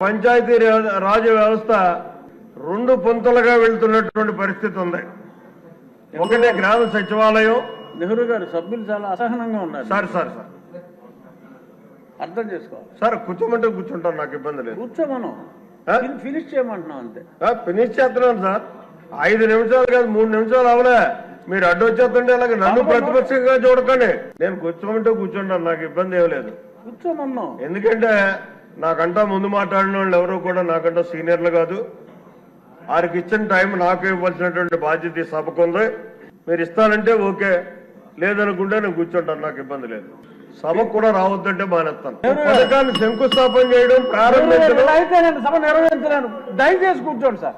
పంచాయతీ రాజ్ వ్యవస్థ రెండు పొంతలుగా వెళ్తున్నటువంటి పరిస్థితి ఉంది. ఒకటే గ్రామ సచివాలయం. నెహ్రూ గారు సభ్యులు చాలా అసహనంగా ఉన్నారు. Sir sir sir. అర్థం చేసుకోవాలి. సార్ కూర్చోమంటే కూర్చుంటాను నాకు ఇబ్బంది లేదు. కూర్చోమను. ఫినిష్ చేయమంటున్నాం అంతే. ఫినిష్ చేస్తున్నాను సార్. ఐదు నిమిషాలు కాదు మూడు నిమిషాలు అవలే. మీరు అడ్డు వచ్చేస్తుంటే అలాగే నన్ను ప్రతిపక్షంగా చూడకండి. నేను కూర్చోమంటే కూర్చుంటాను నాకు ఇబ్బంది ఏం లేదు. కూర్చోమన్నాం ఎందుకంటే నాకంటా ముందు మాట్లాడిన వాళ్ళు ఎవరు కూడా నాకంటా సీనియర్లు కాదు. వారికి ఇచ్చిన టైం నాకు ఇవ్వాల్సినటువంటి బాధ్యత ఈ సభకు ఉంది. మీరు ఇస్తానంటే ఓకే. లేదనుకుంటే నేను కూర్చుంటాను. నాకు ఇబ్బంది లేదు. సభకు కూడా రావద్దంటే మానేస్తాను. పథకాన్ని శంకుస్థాపన చేయడం ప్రారంభించడం దయచేసి కూర్చోండి సార్.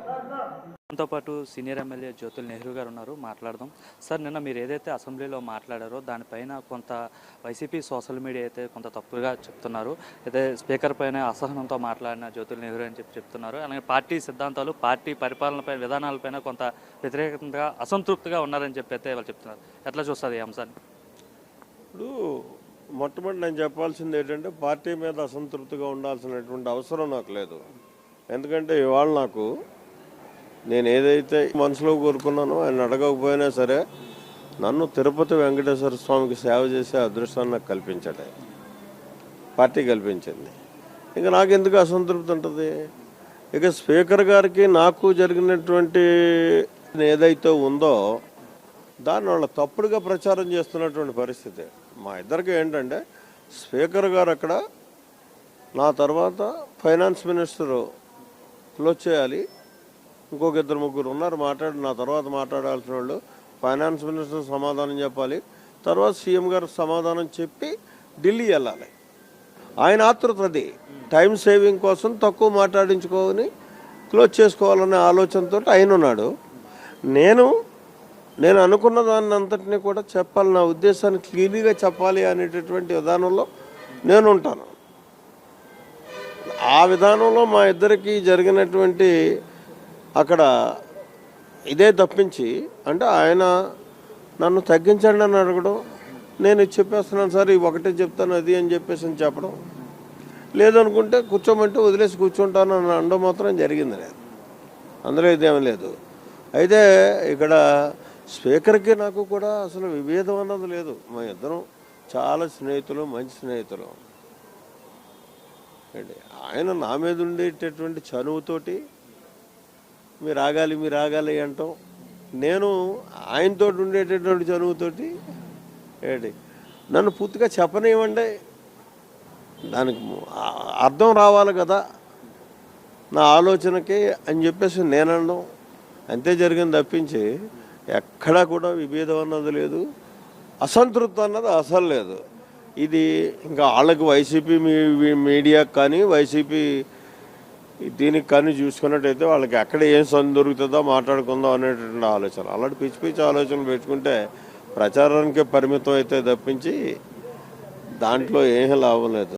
మనతో పాటు సీనియర్ ఎమ్మెల్యే జ్యోతుల్ నెహ్రూ గారు ఉన్నారు మాట్లాడదాం. సార్ నిన్న మీరు ఏదైతే అసెంబ్లీలో మాట్లాడారో దానిపైన కొంత వైసీపీ సోషల్ మీడియా అయితే కొంత తప్పుగా చెప్తున్నారు. అయితే స్పీకర్ పైన అసహనంతో మాట్లాడిన జ్యోతుల్ నెహ్రూ అని చెప్పి చెప్తున్నారు. అలాగే పార్టీ సిద్ధాంతాలు పార్టీ పరిపాలనపై విధానాలపైన కొంత వ్యతిరేకంగా అసంతృప్తిగా ఉన్నారని చెప్పి అయితే వాళ్ళు చెప్తున్నారు. ఎట్లా చూస్తారు ఈ అంశాన్ని? ఇప్పుడు మొట్టమొదటి నేను చెప్పాల్సింది ఏంటంటే పార్టీ మీద అసంతృప్తిగా ఉండాల్సినటువంటి అవసరం నాకు లేదు. ఎందుకంటే ఇవాళ నాకు నేను ఏదైతే మనసులో కోరుకున్నానో ఆయన అడగకపోయినా సరే నన్ను తిరుపతి వెంకటేశ్వర స్వామికి సేవ చేసే అదృష్టాన్ని నాకు కల్పించడే పార్టీ కల్పించింది. ఇంకా నాకు ఎందుకు అసంతృప్తి ఉంటుంది? ఇక స్పీకర్ గారికి నాకు జరిగినటువంటి ఏదైతే ఉందో దాన్ని వాళ్ళ తప్పుడుగా ప్రచారం చేస్తున్నటువంటి పరిస్థితి. మా ఇద్దరికి ఏంటంటే స్పీకర్ గారు అక్కడ నా తర్వాత ఫైనాన్స్ మినిస్టర్ క్లోజ్ చేయాలి. ఇంకొక ఇద్దరు ముగ్గురు ఉన్నారు మాట్లాడి నా తర్వాత మాట్లాడాల్సిన వాళ్ళు. ఫైనాన్స్ మినిస్టర్ సమాధానం చెప్పాలి. తర్వాత సీఎం గారు సమాధానం చెప్పి ఢిల్లీ వెళ్ళాలి. ఆయన ఆతృత అది. టైం సేవింగ్ కోసం తక్కువ మాట్లాడించుకొని క్లోజ్ చేసుకోవాలనే ఆలోచనతో ఆయన ఉన్నాడు. నేను నేను అనుకున్న దాన్ని అంతటిని కూడా చెప్పాలి. నా ఉద్దేశాన్ని క్లియర్గా చెప్పాలి అనేటటువంటి విధానంలో నేను ఉంటాను. ఆ విధానంలో మా ఇద్దరికి జరిగినటువంటి అక్కడ ఇదే తప్పించి అంటే ఆయన నన్ను తగ్గించండి అని అడగడం నేను చెప్పేస్తున్నాను సార్ ఇవి ఒకటే చెప్తాను అది అని చెప్పేసి అని చెప్పడం. లేదనుకుంటే కూర్చోమంటే వదిలేసి కూర్చుంటాను అని అనడం మాత్రం జరిగింది లేదు. అందులో ఇదేం లేదు. అయితే ఇక్కడ స్పీకర్కి నాకు కూడా అసలు విభేదం అన్నది లేదు. మా ఇద్దరం చాలా స్నేహితులు మంచి స్నేహితులు. ఏంటి ఆయన నా మీద ఉండేటటువంటి చనువుతోటి మీరు ఆగాలి మీరు ఆగాలి అంటాం. నేను ఆయనతో ఉండేటటువంటి చనువుతోటి ఏంటి? నన్ను పూర్తిగా చెప్పనివ్వండి. దానికి అర్థం రావాలి కదా. నా ఆలోచనకి అని చెప్పేసి నేను అనడం అంతే జరిగింది తప్పించి ఎక్కడా కూడా విభేదం అన్నది లేదు. అసంతృప్తి అన్నది అసలు లేదు. ఇది ఇంకా వాళ్ళకి వైసీపీ మీ మీడియాకి కానీ వైసీపీ దీనికి కానీ చూసుకున్నట్టయితే వాళ్ళకి ఎక్కడ ఏం సందు దొరుకుతుందో మాట్లాడుకుందాం అనేటువంటి ఆలోచన. అలాంటి పిచ్చి పిచ్చి ఆలోచనలు పెట్టుకుంటే ప్రచారానికే పరిమితం అయితే తప్పించి దాంట్లో ఏమీ లాభం లేదు.